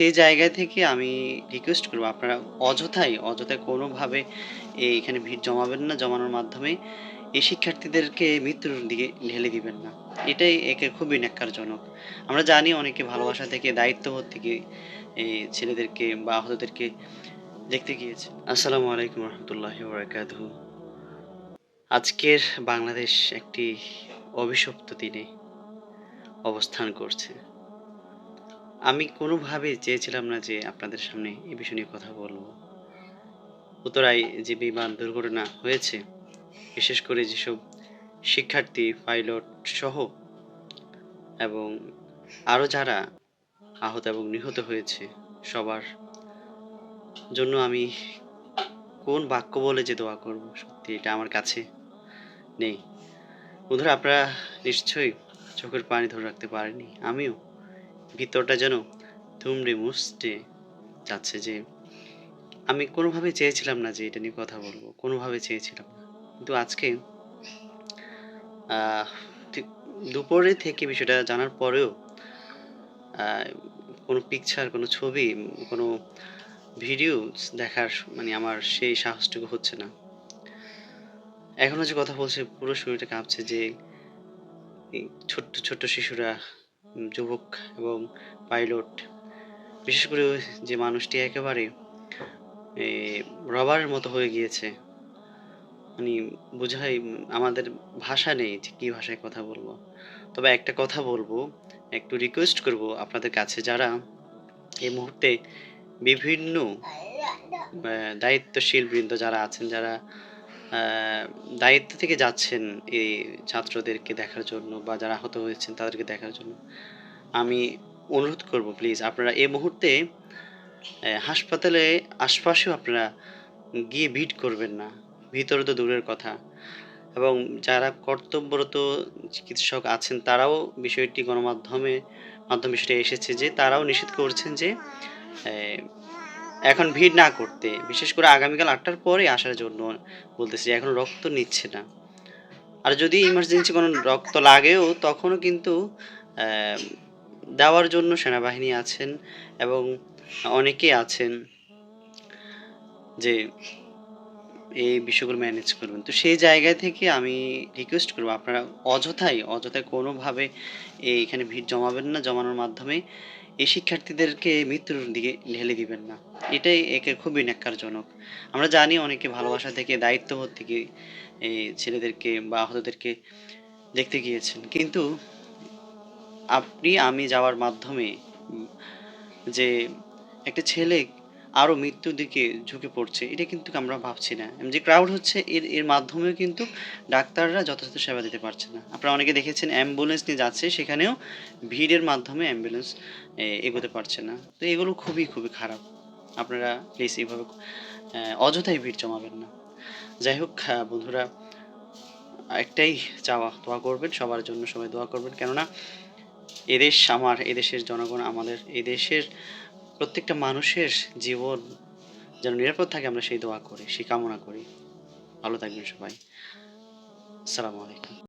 সেই জায়গা থেকে আমি রিকোয়েস্ট করব। আপনারা অযথাই অযথায় কোনোভাবে এই এখানে ভিড় জমাবেন না, জমানোর মাধ্যমে এই শিক্ষার্থীদেরকে মৃত্যুর দিকে ঢেলে দিবেন না। এটাই একে খুবই ন্যাক্কারজনক। আমরা জানি অনেকে ভালোবাসা থেকে, দায়িত্ববোধ থেকে এই ছেলেদেরকে বা আহতদেরকে দেখতে গিয়েছে। আসসালামু আলাইকুম রহমতুল্লাহ বরাকাত আজকের বাংলাদেশ একটি অভিশপ্ত দিনে অবস্থান করছে। আমি কোনোভাবে চেয়েছিলাম না যে আপনাদের সামনে এই বিষয় নিয়ে কথা বলব। উত্তরায় যে বিমান দুর্ঘটনা হয়েছে, বিশেষ করে যেসব শিক্ষার্থী, পাইলট সহ এবং আরও যারা আহত এবং নিহত হয়েছে, সবার জন্য আমি কোন বাক্য বলে যে দোয়া করব? সত্যি এটা আমার কাছে নেই। বন্ধুরা, আপনারা নিশ্চয়ই চোখের পানি ধরে রাখতে পারেনি আমিও। ভিতরটা যেন থুমড়ে মুছতে যাচ্ছে যে আমি কোনোভাবে চেয়েছিলাম না যে এটা নিয়ে কথা বলব কোনোভাবে চেয়েছিলাম না। কিন্তু আজকে দুপুরে থেকে বিষয়টা জানার পরেও কোনো পিকচার কোনো ছবি, কোনো ভিডিও দেখার মানে আমার সেই সাহসটুকু হচ্ছে না। এখনও যে কথা বলছে, পুরো শরীরটা কাঁপছে যে ছোট্ট ছোট্ট শিশুরা যুবক এবং পাইলট, বিশেষ করে যে মানুষটি একেবারে রবারের মতো হয়ে গিয়েছে। মানে বোঝাই আমাদের ভাষা নেই যে কী ভাষায় কথা বলব। তবে একটা কথা বলব, একটু রিকোয়েস্ট করব আপনাদের কাছে। যারা এই মুহূর্তে বিভিন্ন দায়িত্বশীল বৃন্দ যারা আছেন, যারা দায়িত্ব থেকে যাচ্ছেন এই ছাত্রদেরকে দেখার জন্য বা যারা আহত হয়েছেন তাদেরকে দেখার জন্য। আমি অনুরোধ করব প্লিজ আপনারা এই মুহূর্তে হাসপাতালে আশপাশেও আপনারা গিয়ে ভিড় করবেন না। ভিতরে তো দূরের কথা। এবং যারা কর্তব্যরত চিকিৎসক আছেন, তারাও বিষয়টি গণমাধ্যমে, মাধ্যম বিষয়টি এসেছে যে, তারাও নিষেধ করছেন যে এখন ভিড় না করতে, বিশেষ করে আগামীকাল আটটার পরে আসার জন্য বলতেছি এখন রক্ত নিচ্ছে না। আর যদি ইমার্জেন্সি কোনো রক্ত লাগেও, তখনও কিন্তু দেওয়ার জন্য সেনাবাহিনী আছেন এবং অনেকে আছেন যে এই বিষয়গুলো ম্যানেজ করবেন। তো সেই জায়গা থেকে আমি রিকোয়েস্ট করব, আপনারা অযথাই, অযথায় কোনোভাবে এই এখানে ভিড় জমাবেন না, জমানোর মাধ্যমে এই শিক্ষার্থীদেরকে মৃত্যুর দিকে ঢেলে দিবেন না। এটাই একে খুবই ন্যাক্কারজনক। আমরা জানি অনেকে ভালোবাসা থেকে, দায়িত্ববোধ থেকে এই ছেলেদেরকে বা আহতদেরকে দেখতে গিয়েছেন। কিন্তু আপনি, আমি যাওয়ার মাধ্যমে যে, একটা ছেলে আরও মৃত্যুর দিকে ঝুঁকে পড়ছে, এটা কিন্তু আমরা ভাবছি না। যে ক্রাউড হচ্ছে, এর এর মাধ্যমেও কিন্তু ডাক্তাররা যথাযথ সেবা দিতে পারছে না। আপনারা অনেকে দেখেছেন অ্যাম্বুলেন্স নিয়ে যাচ্ছে, সেখানেও ভিড়ের মাধ্যমে অ্যাম্বুলেন্স এগোতে পারছে না। তো এগুলো খুবই খুবই খারাপ। আপনারা প্লিজ এইভাবে অযথাই ভিড় জমাবেন না। যাই হোক বন্ধুরা, একটাই চাওয়া, দোয়া করবেন, সবার জন্য সবাই দোয়া করবেন। কেননা এদেশ আমার, এদেশের জনগণ আমাদের, এদেশের প্রত্যেকটা মানুষের জীবন যেন নিরাপদ থাকে, আমরা সেই দোয়া করি, সেই কামনা করি। ভালো থাকবেন সবাই। আসসালামু আলাইকুম।